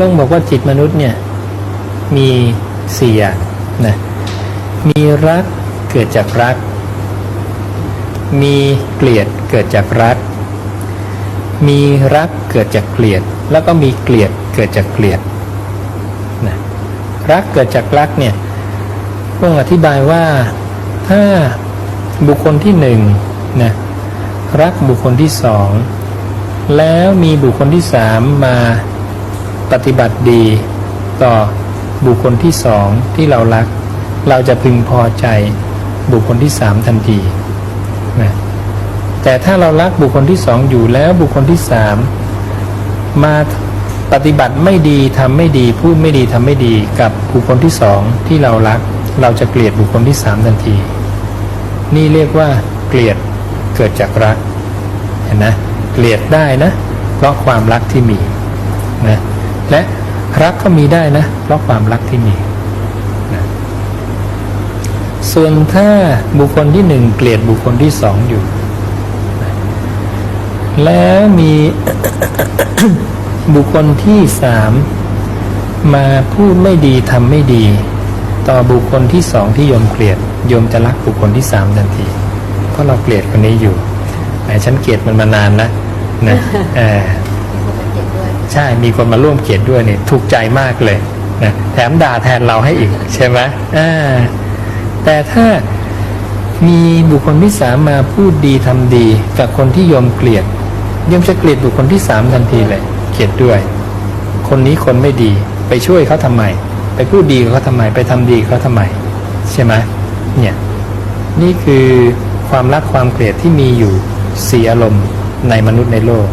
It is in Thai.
ต้องบอกว่าจิตมนุษย์เนี่ยมีสี่อย่างนะมีรักเกิดจากรัก มีเกลียดเกิดจากรัก มีรักเกิดจากเกลียด แล้วก็มีเกลียดเกิดจากเกลียดนะรักเกิดจากรักเนี่ยต้องอธิบายว่าถ้าบุคคลที่หนึ่งนะรักบุคคลที่สองแล้วมีบุคคลที่สามมา ปฏิบัติดี ต่อบุคคลที่สองที่เรารัก เราจะพึงพอใจบุคคลที่สามทันทีนะแต่ถ้าเรารักบุคคลที่สองอยู่แล้วบุคคลที่สามมาปฏิบัติไม่ดีทำไม่ดีพูดไม่ดีทำไม่ดีกับบุคคลที่สองที่เรารัก เราจะเกลียดบุคคลที่สามทันที นี่เรียกว่าเกลียดเกิดจากรักเห็นนะเกลียดได้นะ เพราะความรักที่มีนะ และรักก็มีได้นะ เพราะความรักที่มีนะส่วนถ้าบุคคลที่หนึ่งเกลียดบุคคลที่สองอยู่นะแล้วมีบุคคลที่สามมาพูดไม่ดีทำไม่ดี ต่อบุคคลที่สองที่โยมเกลียดโยมจะรักบุคคลที่สามทันที เพราะเราเกลียดคนนี้อยู่แหมฉันเกลียดมันมานานนะนะ ช่มีคนมาร่วมเกลียดด้วยเนี่ยถูกใจมากเลยนะแถมด่าแทนเราให้อีกใช่ไหมอ่าแต่ถ้ามีบุคคลที่สามมาพูดดีทำดี กับคนที่โยมเกลียดโยมจะเกลียดบุคคลที่สามทันทีเลยเกลียดด้วย คนนี้คนไม่ดีไปช่วยเขาทำไม ไปพูดดีกับเขาทำไม ไปทำดีเขาทำไม ใช่ไหมเนี่ยนี่คือความรักความเกลียดที่มีอยู่สีอารมณ์ในมนุษย์ในโลก